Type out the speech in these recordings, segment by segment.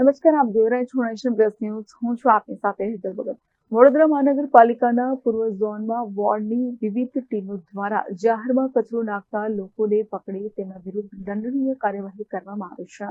નમસ્કાર, આપ જોઈ રહ્યા છો નેશનલ પ્લસ ન્યૂઝ. હું છું આપની સાથે હેતલ ભગત. વડોદરા મહાનગરપાલિકાના પૂર્વ ઝોનમાં વોર્ડની વિવિધ ટીમો દ્વારા જાહેરમાં કચરો નાખતા લોકોને પકડી તેના વિરુદ્ધ દંડનીય કાર્યવાહી કરવામાં આવી છે.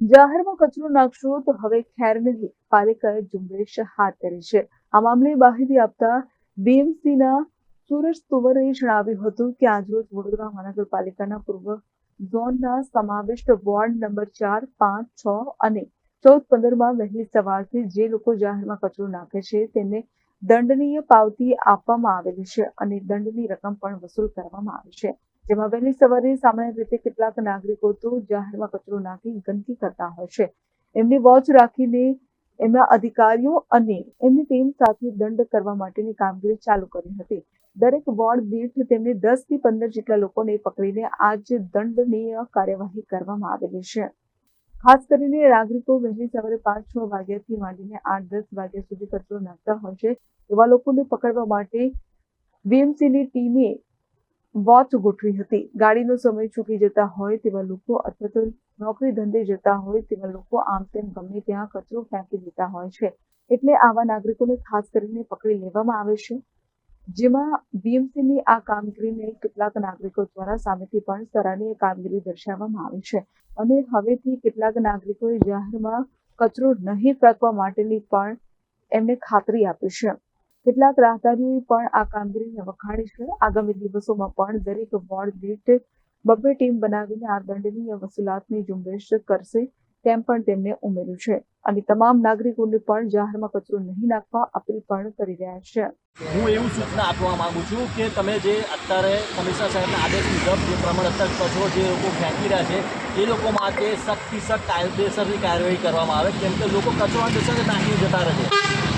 જાહેરમાં કચરો નાખશો તો હવે ખેર નહીં, પાલિકાએ ઝુંબેશ હાથ ધરી છે. આ મામલે માહિતી આપતા બીએમસીના સુરજ તુવરે જણાવ્યું હતું કે આજરોજ વડોદરા મહાનગરપાલિકાના પૂર્વ ઝોનના સમાવિષ્ટ વોર્ડ નંબર ચાર, પાંચ, છ અને ચૌદ પંદરમાં વહેલી સવારથી જે લોકો જાહેરમાં કચરો નાખે છે, તેમને દંડનીય પાવતી આપવામાં આવેલી છે અને દંડની રકમ પણ વસૂલ કરવામાં આવી છે. જેમાં વહેલી સવારે સામાન્ય રીતે કેટલાક નાગરિકો તો જાહેરમાં કચરો નાખી ગંદકી કરતા હોય છે. એમની વોચ રાખીને એમના અધિકારીઓ અને એમની ટીમ સાથે દંડ કરવા માટેની કામગીરી ચાલુ કરી હતી. દરેક વોર્ડ દીઠ તેમને દસથી પંદર જેટલા લોકોને પકડીને આજ દંડનીય કાર્યવાહી કરવામાં આવેલી છે. ખાસ કરીને નાગરિકો વહેલી સવારે પાંચ છ વાગ્યાથી માંડીને આઠ દસ વાગ્યા સુધી કચરો નાખતા હોય છે. એવા લોકોને પકડવા માટે બીએમસીની ટીમે વોચ ગોઠવી હતી. ગાડીનો સમય ચૂકી જતા હોય તેવા લોકો અથવા તો નોકરી ધંધે જતા હોય તેવા લોકો આમ તેમ ગમે ત્યાં કચરો ફેંકી દેતા હોય છે. એટલે આવા નાગરિકોને ખાસ કરીને પકડી લેવામાં આવે છે. જેમાં બીએમસીની આ કામગીરીને કેટલાક નાગરિકો દ્વારા સામેથી પણ સરાહનીય કામગીરી દર્શાવવામાં આવી છે. અને હવેથી કેટલાક નાગરિકોએ જાહેરમાં કચરો નહીં ફેંકવા માટેની પણ એમને ખાતરી આપી છે. કેટલાક રાહદારીઓએ પણ આ કામગીરીને વખાણી છે. આગામી દિવસોમાં પણ દરેક વોર્ડ દીઠ બબ્બે ટીમ બનાવીને આ દંડનીય વસૂલાતની ઝુંબેશ કરશે. તેમ પણ તેમણે ઉમેર્યું છે. અને તમામ નાગરિકોને પણ જાહેરમાં કચરો નહીં નાખવા અપીલ પણ કરી રહ્યા છે. હું એવું સૂચના આપવા માંગુ છું કે તમે જે અત્યારે કમિશનર સાહેબના આદેશ મુજબ જે પ્રમાણે અત્યારે કચરો જે લોકો ફેંકી રહ્યા છે, એ લોકો માટે સખ્તથી સખ્ત કાયદેસરની કાર્યવાહી કરવામાં આવે, કેમ કે લોકો કચરો અંદેસર નાખી જતા રહે છે.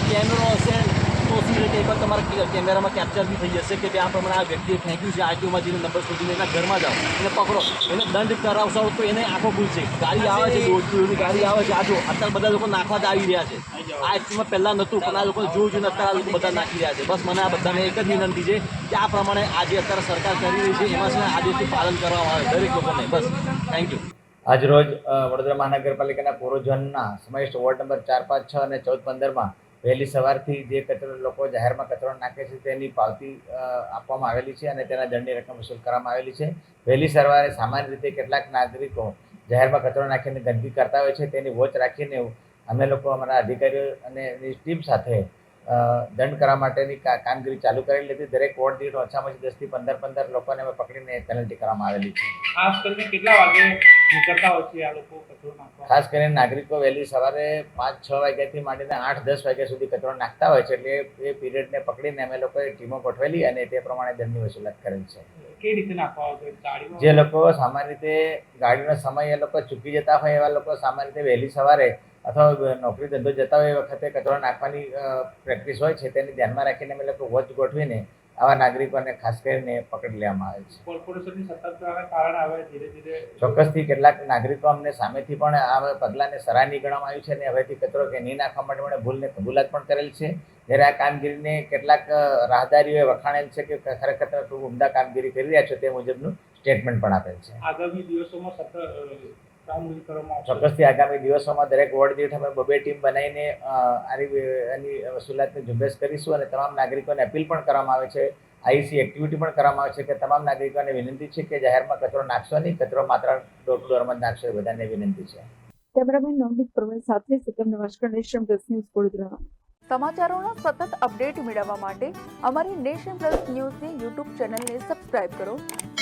કેમેરો હશે તો શું છે કે એકવાર તમારા કેમેરામાં કેપ્ચર બી થઈ જશે કે ત્યાં પ્રમાણે આ વ્યક્તિએ ફેંક્યું છે આરટીઓમાં જઈને નંબર શોધીને એના ઘરમાં જાઓ. એને પકડો. એને દંડ કરાવશો તો એને આંખો ખુલશે. ગાડી આવે છે દોડતી ગાડી આવે છે. આ જો અત્યારે બધા લોકો નાખવા જ આવી રહ્યા છે. આ એકચ્યુઅલમાં પહેલાં નહોતું પણ આ લોકો જોયું જોઈને અત્યારે આ લોકો બધા નાખી રહ્યા છે. બસ મને આ બધાને એક જ વિનંતી છે કે આ પ્રમાણે આજે અત્યારે સરકાર કરી રહી છે. એમાં છે આદેશનું પાલન કરવામાં આવે દરેક લોકોને. બસ. થેન્ક યુ આજરોજ વડોદરા મહાનગરપાલિકાના પૂર્વજનના સમાવિષ્ટ વોર્ડ નંબર ચાર પાંચ છ અને ચૌદ પંદરમાં વહેલી સવારથી જે કચરો લોકો જાહેરમાં કચરો નાખે છે તેની પાવતી આપવામાં આવેલી છે અને તેના દંડની રકમ વસૂલ કરવામાં આવેલી છે. વહેલી સવારે સામાન્ય રીતે કેટલાક નાગરિકો જાહેરમાં કચરો નાખીને ગંદકી કરતા હોય છે, તેની વોચ રાખીને અમે લોકો અમારા અધિકારીઓ અને એની ટીમ સાથે દંડ કરવા માટેની કામગીરી ચાલુ કરેલી હતી દરેક વોર્ડ દીઠ ઓછામાં ઓછી દસથી પંદર પંદર લોકોને અમે પકડીને પેનલ્ટી કરવામાં આવેલી છે. ખાસ કરીને કેટલા વાગે નીકળતા હોય છે આ લોકો કચરો ખાસ કરીને નાગરિકો વહેલી સવારે પાંચ છ વાગ્યાથી માંડીને આઠ દસ વાગ્યા સુધી કચરો નાખતા હોય છે એટલે એ પીરિયડને પકડીને અમે લોકોએ ટીમો ગોઠવેલી અને તે પ્રમાણે દંડની વસૂલાત કરેલ છે. કઈ રીતે નાખવા જે લોકો સામાન્ય રીતે ગાડીનો સમય એ લોકો ચૂકી જતા હોય એવા લોકો સામાન્ય રીતે વહેલી સવારે અથવા નોકરી ધંધો જતા હોય એ વખતે કચરો નાખવાની પ્રેક્ટિસ હોય છે તેને ધ્યાનમાં રાખીને અમે લોકો વોચ ગોઠવીને આવા નાગરિકોને ખાસ કરીને પકડી લેવામાં આવે છે. કોર્પોરેશનની સતર્કતાના કારણે હવે ધીરે ધીરે ચોક્કસથી કેટલાક નાગરિકો અમને સામેથી પણ આ પગલાંને સરાહનીય ગણવામાં આવ્યું છે અને હવેથી કચરો કે નહીં નાખવા માટે મને ભૂલને કબૂલાત પણ કરેલ છે. જ્યારે આ કામગીરીને કેટલાક રાહદારીઓએ વખાણેલ છે કે ખરેખર તમે ખૂબ ઉમદા કામગીરી કરી રહ્યા છો તે મુજબનું સ્ટેટમેન્ટ પણ આપેલ છે. આગામી દિવસોમાં સતત ચોક્કસથી આગામી દિવસોમાં દરેક વોર્ડ દીઠ અમે બબે ટીમ બનાવીને આની આની વસૂલાતની ઝુંબેશ કરીશું અને તમામ નાગરિકોને અપીલ પણ કરવામાં આવે છે આઈસી એક્ટિવિટી પણ કરવામાં આવે છે કે તમામ નાગરિકોને વિનંતી છે કે જાહેરમાં કચરો નાખશો નહીં કચરો માત્ર ડોર ટુ ડોરમાં જ નાખશો બધાને વિનંતી છે. કેમેરામેન નવનીત પ્રવીણ સાથે સત્યમ નમસ્કાર નેશન પ્લસ ન્યૂઝ વડોદરા. સમાચારોનો સતત અપડેટ મેળવવા માટે અમારી નેશન પ્લસ ન્યૂઝની યુટ્યુબ ચેનલને સબસ્ક્રાઇબ કરો.